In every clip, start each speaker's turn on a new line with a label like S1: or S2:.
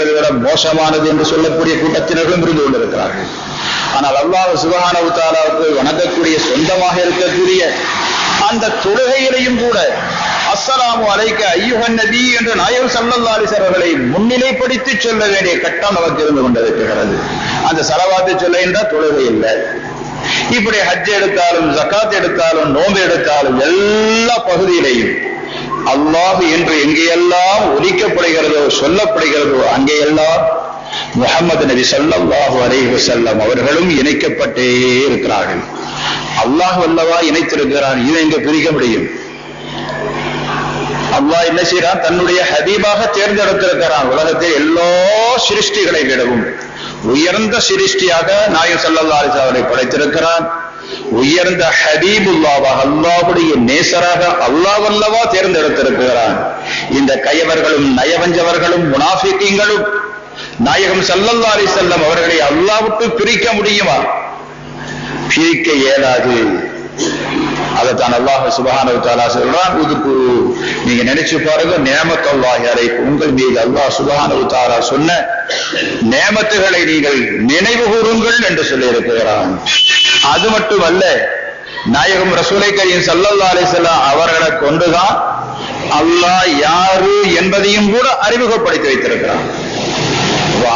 S1: விட மோசமானது என்று சொல்லக்கூடிய கூட்டத்தினர்களும் இருந்து கொண்டிருக்கிறார்கள். ஆனால் அல்லாஹ் சுபஹானஹு தாலாவுக்கு வணங்கக்கூடிய சொந்தமாக இருக்கக்கூடிய அந்த தொழுகையிலையும் கூட அஸ்ஸலாமு அலைக்க ஐயுகன் நபி என்று நாயர் சல்லல்லாலிசர் அவர்களை முன்னிலைப்படுத்தி சொல்ல வேண்டிய கட்டம் நமக்கு இருந்து கொண்டிருக்கிறது. அந்த செலவாத்தை சொல்ல என்றால் தொழுகை இல்லை. இப்படி ஹஜ் எடுத்தாலும் ஜக்காத் எடுத்தாலும் நோன்பு எடுத்தாலும் எல்லா பகுதியிலையும் அல்லாஹ் என்று எங்கேயெல்லாம் ஒலிக்கப்படுகிறதோ சொல்லப்படுகிறதோ அங்கேயெல்லாம் முகமது நபி சல்லாஹு அலைஹி செல்லம் அவர்களும் இணைக்கப்பட்டே இருக்கிறார்கள். அல்லாஹ் வல்லவா இணைத்திருக்கிறான். இதை எங்க பிரிக்க முடியும்? அல்லாஹ் என்ன செய்யறான் தன்னுடைய ஹபீபாக தேர்ந்தெடுத்திருக்கிறான். உலகத்தில் எல்லா சிருஷ்டிகளை விடவும் உயர்ந்த சிருஷ்டியாக நாயர் ஸல்லல்லாஹு அலிசா அவரை படைத்திருக்கிறான். உயர்ந்த ஹபீபுல்லாவாக அல்லாவுடைய நேசராக அல்லாவல்லவா தேர்ந்தெடுத்திருக்கிறான் இந்த கயவர்களும் நயவஞ்சவர்களும் முனாஃபிக்கிங்களும் நாயகம் ஸல்லல்லாஹு அலைஹி அவர்களை அல்லாவுக்கு பிரிக்க முடியுமா? பிரிக்க இயலாது. அதைத்தான் அல்லாஹ் சுபஹானஹு தாலா சொல்றான் இதுக்கு நீங்க நினைச்சு பாருங்க நேமத்தல்லாஹி அலைக்கும். உங்கள் மீது அல்லாஹ் சுபஹானஹு தாலா சொன்ன நேமத்துகளை நீங்கள் நினைவு கூறுங்கள் என்று சொல்லி இருக்கிறான் அது மட்டும் அல்ல நாயகம் ரசூலை கரீம் செல்லல்லாலே செல்ல அவர்களை கொண்டுதான் அல்லாஹ் யாரு என்பதையும் கூட அறிமுகப்படுத்தி வைத்திருக்கிறான்.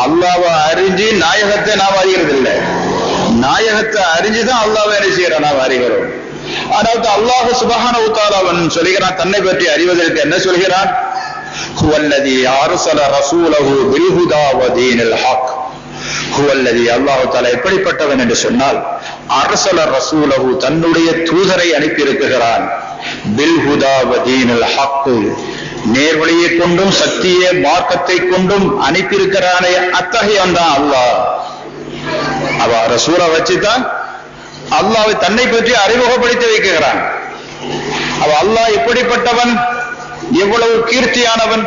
S1: அல்லாவை அறிஞ்சு நாயகத்தை நாம் அறிகிறது இல்லை நாயகத்தை அறிஞ்சுதான் அல்லாவை என்ன செய்யறோம் நாம் அறிகிறோம். அதாவது அல்லாஹ் சுபஹான அவன் சொல்கிறான் தன்னை பற்றி அறிவதற்கு என்ன சொல்கிறான்? ஹுவல்லதி அர்சல ரசூலகு பில் ஹுவல்லதி அல்லாஹ் தஆலா எப்படிப்பட்டவன் என்று சொன்னால் அரசல ரசூலகு தன்னுடைய தூதரை அனுப்பியிருக்குகிறான் நேர்வழியை கொண்டும் சத்திய மார்க்கத்தை கொண்டும் அனுப்பியிருக்கிறானே அத்தகையவன் தான் அல்லாஹ். அவ ரசூலை வச்சுதான் அல்லாவை தன்னை பற்றி அறிமுகப்படுத்தி வைக்கிறான். அவ அல்லாஹ் எப்படிப்பட்டவன்? எவ்வளவு கீர்த்தியானவன்?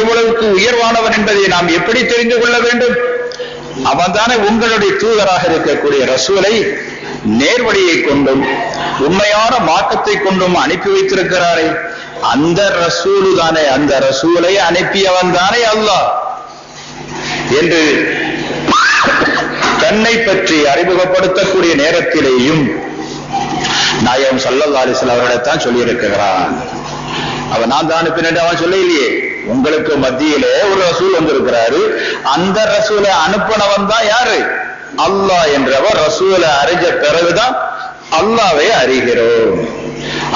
S1: எவ்வளவுக்கு உயர்வானவன் என்பதை நாம் எப்படி தெரிந்து கொள்ள வேண்டும்? அவன் தானே உங்களுடைய தூதராக இருக்கக்கூடிய ரசூலை நேர்வழியை கொண்டும் உண்மையான மாற்றத்தை கொண்டும் அனுப்பி வைத்திருக்கிறாரே. அந்த ரசூலு தானே அந்த ரசூலை அனுப்பியவன் தானே அல்லாஹ். என்று தன்னை பற்றி அறிமுகப்படுத்தக்கூடிய நேரத்திலேயும் நாயகம் சல்லல்லா அலிஸ்லாம் அவர்களைத்தான் சொல்லியிருக்கிறான். அவன் நான் தான் அனுப்பினேன் அவன் சொல்ல இல்லையே உங்களுக்கு மத்தியிலே ஒரு ரசூல் வந்திருக்கிறாரு. அந்த ரசூலை அனுப்பினவன் தான் யாரு? அல்லாஹ் என்றவர் ரசூலை அறிஞ்ச பிறகுதான் அல்லாவை அறிகிறோம்.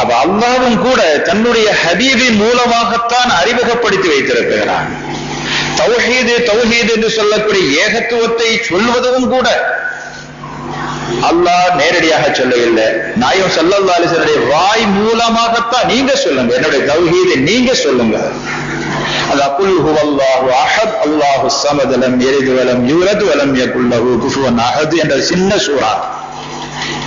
S1: அப்ப அல்லாவும் கூட தன்னுடைய ஹபீபின் மூலமாகத்தான் அறிமுகப்படுத்தி வைத்திருக்கிறான். தௌஹீது தௌஹீது என்று சொல்லக்கூடிய ஏகத்துவத்தை சொல்வதும் கூட அல்லாஹ் நேரடியாக சொல்லவில்லை. நாயம் சல்லல்லா அலிசனுடைய வாய் மூலமாகத்தான் நீங்க சொல்லுங்க. என்னுடைய தௌஹீதை நீங்க சொல்லுங்க. என்ற சின்ன சூரா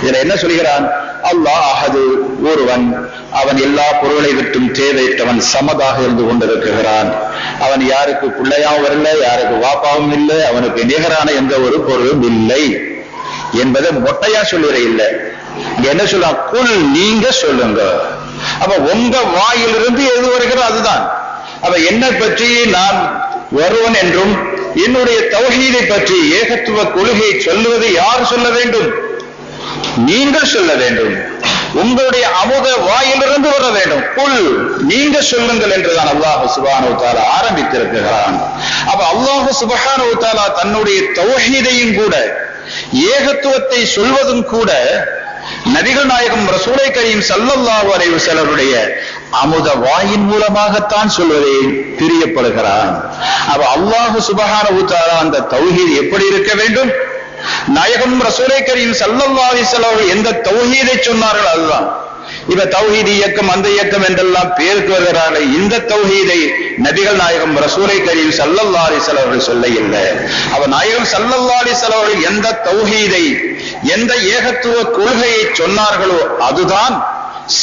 S1: இதுல என்ன சொல்கிறான்? அல்லாஹ் அஹது ஒருவன் அவன் எல்லா பொருளை விட்டும் தேவையற்றவன் சமதாக இருந்து கொண்டிருக்கிறான். அவன் யாருக்கு பிள்ளையாவும் வரல யாருக்கு வாப்பாவும் இல்லை அவனுக்கு நிகரான எந்த ஒரு பொருளும் இல்லை என்பதை மொட்டையா சொல்லுற இல்லை. என்ன சொல்லலாம் குல் நீங்க சொல்லுங்க. அப்ப உங்க வாயிலிருந்து எது வருகிறோ அதுதான். அப்ப என்னை பற்றி நான் வருவன் என்றும் என்னுடைய தௌஹீதை பற்றி ஏகத்துவ கொள்கையை சொல்லுவது யார் சொல்ல வேண்டும்? நீங்கள் சொல்ல வேண்டும். உங்களுடைய அமுத வாயிலிருந்து வர வேண்டும். புல் நீங்க சொல்லுங்கள் என்றுதான் அல்லாஹு சுபானு தாலா ஆரம்பித்திருக்கிறான். அப்ப அல்லாஹு சுபஹானு தாலா தன்னுடைய தௌஹீதையும் கூட ஏகத்துவத்தை சொல்வதும் கூட நபிகள் நாயகம் ரசூலை கரீம் சல்லல்லாஹு அலைவு செலருடைய அமுத வாயின் மூலமாகத்தான் சொல்வதை பிரியப்படுகிறான். அப்ப அல்லாஹு சுபகான ஊத்தாரா அந்த தௌஹீத் எப்படி இருக்க வேண்டும்? நாயகம் ரசூலை கரீம் சல்லல்லாஹு எந்த தௌஹீதை சொன்னார்கள் அதுதான். இவ தௌஹீத் இயக்கம் அந்த இயக்கம் என்றெல்லாம் பேருக்கு வருகிறார்கள் இந்த தௌஹீதை நபிகள் நாயகம் ரசூலை கரீம் சல்லல்லா அலிசல் அவர்கள் சொல்ல இல்லை அவ நாயகம் சல்லல்லா அலிசல் அவர்கள் எந்த தௌஹீதை எந்த ஏகத்துவ கொள்கையை சொன்னார்களோ அதுதான்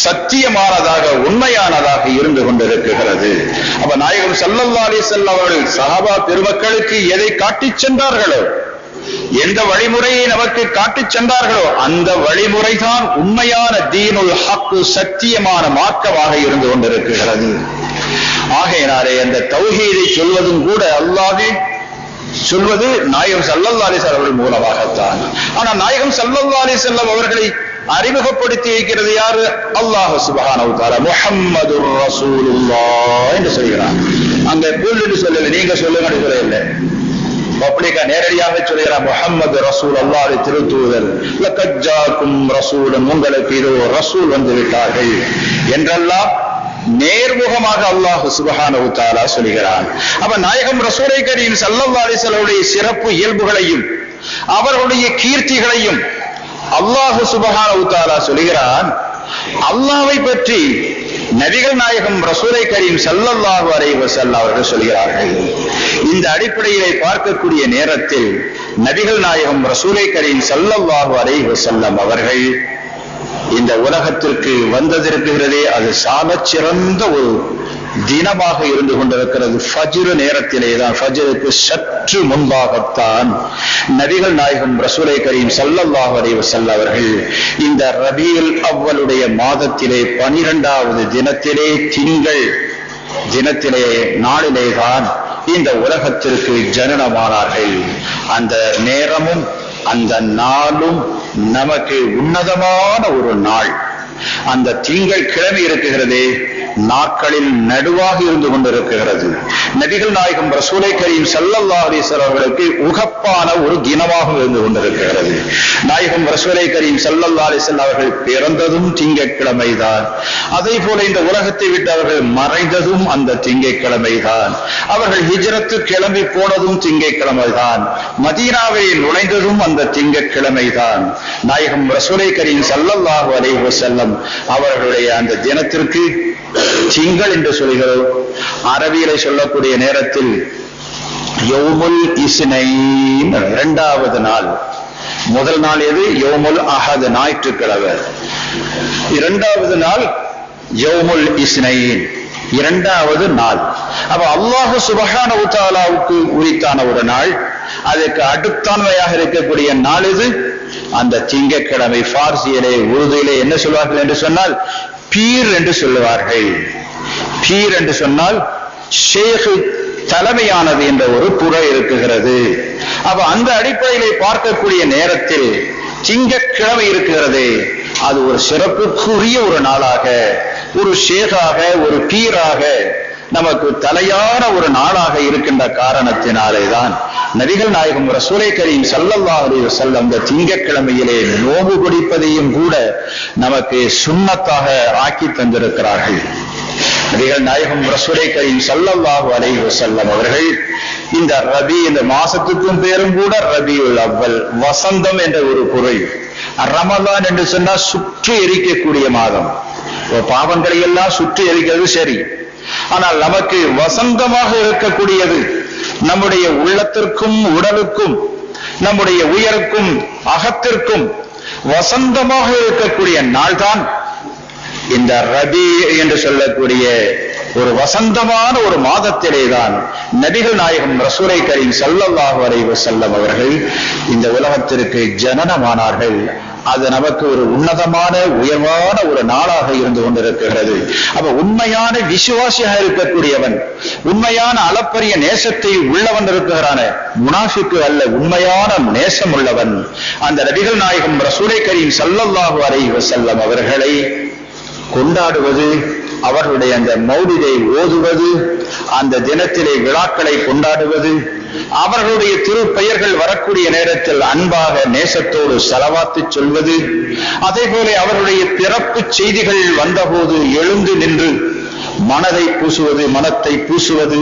S1: சத்தியமானதாக உண்மையானதாக இருந்து கொண்டிருக்கிறது. அப்ப நாயகம் சல்லல்லா அலிசல் அவர்கள் சஹாபா பெருமக்களுக்கு எதை காட்டிச் சென்றார்களோ எந்த வழிமுறையை நமக்கு காட்டிச் சென்றார்களோ அந்த வழிமுறைதான் உண்மையான தீனுல் ஹக்கு சத்தியமான மார்க்கமாக இருந்து கொண்டிருக்கிறது. ஆகையினாலே அந்த தௌஹீதை சொல்வதும் கூட அல்லாவே சொல்வது நாயகம் சல்லல்லா அலிசல் அவர்கள் மூலமாகத்தான். ஆனா நாயகம் சல்லல்லா அலிசல்லம் அவர்களை அறிமுகப்படுத்தி வைக்கிறது யாரு? அல்லாஹ் சுபஹானஹு முஹம்மது ரசூலுல்லாஹ் என்று சொல்கிறான். அங்க கூல் சொல்லல நீங்க சொல்லுங்க சொல்லல பப்ளிக்கா நேரடியாக சொல்கிறார் முகமது ரசூல் அல்லாஹ் திருத்தூதர் லக்கஜாக்கும் ரசூலும் உங்களுக்கு இதோ ரசூல் வந்து விட்டார்கள் என்றெல்லாம் நேர்முகமாக அல்லாஹ் சுபஹான உத்தாரா சொல்கிறான். அப்ப நாயகம் ரசூலை கரீம் ஸல்லல்லாஹு அலைஹி சிறப்பு இயல்புகளையும் அவர்களுடைய கீர்த்திகளையும் அல்லாஹு சுபஹானஹு சொல்கிறான் அல்லாவை பற்றி நபிகள் நாயகம் ரசூலை கரீம் ஸல்லல்லாஹு அலைஹி அவர்கள் சொல்கிறார்கள். இந்த அடிப்படையிலே பார்க்கக்கூடிய நேரத்தில் நபிகள் நாயகம் ரசூலை கரீம் ஸல்லல்லாஹு அலைஹி செல்லம் அவர்கள் இந்த உலகத்திற்கு வந்ததிருக்கிறதே அது சாலச் சிறந்த ஒரு தினமாக இருந்து கொண்டிருக்கிறது. ஃபஜ்ரு நேரத்திலே தான் ஃபஜ்ருக்கு சற்று முன்பாகத்தான் நபிகள் நாயகம் ரசூலை கரீம் சல்லல்லாஹ் அலைஹி அவர்கள் இந்த ரபியுல் அவ்வளுடைய மாதத்திலே பனிரெண்டாவது தினத்திலே திங்கள் தினத்திலே நாளிலே தான் இந்த உலகத்திற்கு ஜனனமானார்கள். அந்த நேரமும் அந்த நாளும் நமக்கு உன்னதமான ஒரு நாள். அந்த திங்கள் கிழமை இருக்குகிறதே நாட்களில் நடுவாக இருந்து கொண்டிருக்கிறது. நபிகள் நாயகம் ரசூலை கரீம் ஸல்லல்லாஹு அலைஹி அவர்களுக்கு உகப்பான ஒரு தினமாக இருந்து கொண்டிருக்கிறது. நாயகம் ரசூலை கரீம் ஸல்லல்லாஹு அலைஹி அவர்கள் பிறந்ததும் திங்கட்கிழமை தான் அதே போல இந்த உலகத்தை விட்டு அவர்கள் மறைந்ததும் அந்த திங்கட்கிழமை தான் அவர்கள் ஹிஜரத்து கிளம்பி போனதும் திங்கட்கிழமை தான் மதீனாவை நுழைந்ததும் அந்த திங்கட்கிழமை தான் நாயகம் ரசூலை கரீம் ஸல்லல்லாஹு அலைஹி வஸல்லம் அவர்களுடைய அந்த தினத்திற்கு திங்கள் என்று சொல்கிறோம். அரபியலை சொல்லக்கூடிய நேரத்தில் யோமுல் இஸ்னைன் இரண்டாவது நாள். முதல் நாள் எது? யோமுல் அஹது ஞாயிற்றுக்கிழமை. இரண்டாவது நாள் யோமுல் இஸ்னைன். இரண்டாவது நாள். அப்ப அல்லாஹு சுபகான உத்தாலாவுக்கு உரித்தான ஒரு நாள். அதுக்கு அடுத்தான்மையாக இருக்கக்கூடிய நாள் இது அந்த திங்கக்கிழமை பார்சியிலே உருதுயிலே என்ன சொல்வார்கள் என்று சொன்னால் பீர் என்று சொல்லுவார்கள். பீர் என்று சொன்னால் ஷேகு தலைமையானது என்ற ஒரு புற இருக்குகிறது. அப்ப அந்த அடிப்படையிலே பார்க்கக்கூடிய நேரத்தில் திங்கக்கிழமை இருக்கிறது அது ஒரு சிறப்புக்குரிய ஒரு நாளாக ஒரு ஷேகாக ஒரு பீராக நமக்கு தலையான ஒரு நாளாக இருக்கின்ற காரணத்தினாலே தான் நபிகள் நாயகம் ரசூலை கரீம் சல்லல்லா அலைஹி வஸல்லம் அந்த திங்கட்கிழமையிலே நோம்பு குடிப்பதையும் கூட நமக்கு சுண்ணத்தாக ஆக்கி தந்திருக்கிறார்கள். நபிகள் நாயகம் ரசூலை கரீம் சல்லல்லாஹு அலைஹி வசல்லம் அவர்கள் இந்த ரபி இந்த மாசத்துக்கும் பேரும் கூட ரபியுல் அவ்வல் வசந்தம் என்ற ஒரு பொருள் ரமதான் என்று சொன்னா சுற்றி எரிக்கக்கூடிய மாதம். பாவங்களை எல்லாம் சுற்றி எரிக்கிறது சரி. ஆனால் நமக்கு வசந்தமாக இருக்கக்கூடியது நம்முடைய உள்ளத்திற்கும் உடலுக்கும் நம்முடைய உயருக்கும் அகத்திற்கும் வசந்தமாக இருக்கக்கூடிய நாள்தான் இந்த ரபி என்று சொல்லக்கூடிய ஒரு வசந்தமான ஒரு மாதத்திலே தான் நபிகள் நாயகம் ரசூரை கரீம் ஸல்லல்லாஹு அலைஹி செல்லம் அவர்கள் இந்த உலகத்திற்கு ஜனனமானார்கள். அது நமக்கு ஒரு உன்னதமான உயர்வான ஒரு நாளாக இருந்து கொண்டிருக்கிறது அப்ப உண்மையான விசுவாசியாக இருக்கக்கூடியவன் உண்மையான அளப்பரிய நேசத்தை உள்ளவன் இருக்கிறான முனாஃபிக்கு அல்ல உண்மையான நேசம் உள்ளவன். அந்த நபிகள் நாயகம் ரசூலை கரீம் சல்லல்லாஹு அலைஹி செல்லம் அவர்களை கொண்டாடுவது அவர்களுடைய அந்த மௌலிதை ஓதுவது அந்த தினத்திலே விழாக்களை கொண்டாடுவது அவர்களுடைய திருப்பெயர்கள் வரக்கூடிய நேரத்தில் அன்பாக நேசத்தோடு செலவாத்து சொல்வது அதே போல அவருடைய பிறப்பு செய்திகள் வந்தபோது எழுந்து நின்று மனதை பூசுவது மனத்தை பூசுவது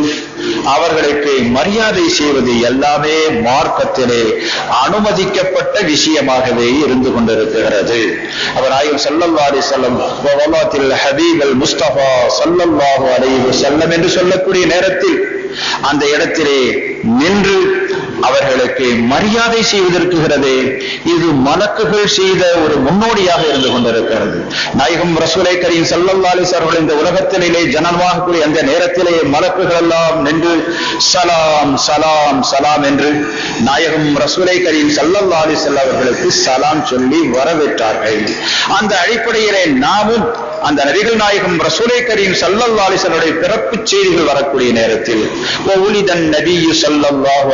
S1: அவர்களுக்கு மரியாதை செய்வது எல்லாமே மார்க்கத்திலே அனுமதிக்கப்பட்ட விஷயமாகவே இருந்து கொண்டிருக்கிறது. அவர் ஆயும் சல்லல்லாஹு செல்லம் ஹபீபல் முஸ்தபா சல்லல்லாஹு அலைஹி செல்லம் என்று சொல்லக்கூடிய நேரத்தில் அந்த இடத்திலே நின்று அவர்களுக்கு மரியாதை செய்வதற்குகிறதே இது மலக்குகள் செய்த ஒரு முன்னோடியாக இருந்து கொண்டிருக்கிறது. நாயகம் ரசூலை கரீம் சல்லல்லாலிஸ் அவர்கள் இந்த உலகத்திலே ஜனனமாகக்கூடிய அந்த நேரத்திலே மலக்குகள் எல்லாம் நின்று சலாம் சலாம் சலாம் என்று நாயகம் ரசூலை கரீம் சல்லல்லாலிஸ் அவர்களுக்கு சலாம் சொல்லி வரவேற்றார்கள். அந்த அடிப்படையிலே நாமும் அந்த நபிகள் நாயகம் ரசூலை கரீம் சல்லல்லா பிறப்பு செய்திகள் வரக்கூடிய நேரத்தில் ஒலிதன் நபியு சல்லல்லாஹு